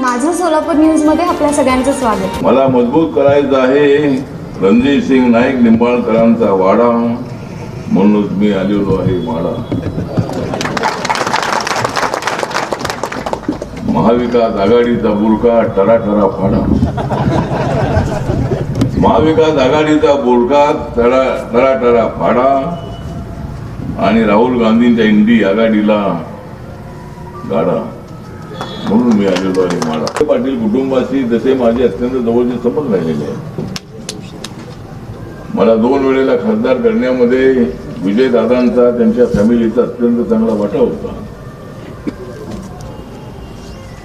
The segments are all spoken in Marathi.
माझं सोलापूर न्यूजमध्ये आपल्या सगळ्यांचं स्वागत. मला मजबूत करायचं आहे रणजित सिंग नाईक निंबाळकरांचा वाडा. म्हणूनच मी आलेलो आहे वाडा. महाविकास आघाडीचा बुरका टराटरा फाडा. महाविकास आघाडीचा बुरका तडा टराटरा फाडा. आणि राहुल गांधींच्या इंडी आघाडीला गाडा. म्हणून मी आलेलो आहे माडा पाटील कुटुंबाशी जसे माझे अत्यंत जवळचे संबंध राहिलेले आहेत. मला दोन वेळेला खासदार करण्यामध्ये विजय दादांचा त्यांच्या फॅमिलीचा अत्यंत चांगला वाटा होता.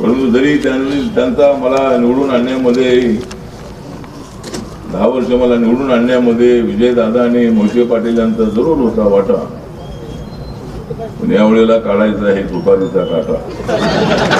परंतु जरी त्यांनी त्यांचा मला निवडून आणण्यामध्ये दहा वर्ष मला निवडून आणण्यामध्ये विजयदादा आणि मोहिते पाटील यांचा जरूर होता वाटा. पण यावेळेला काढायचा आहे तुपारीचा काटा.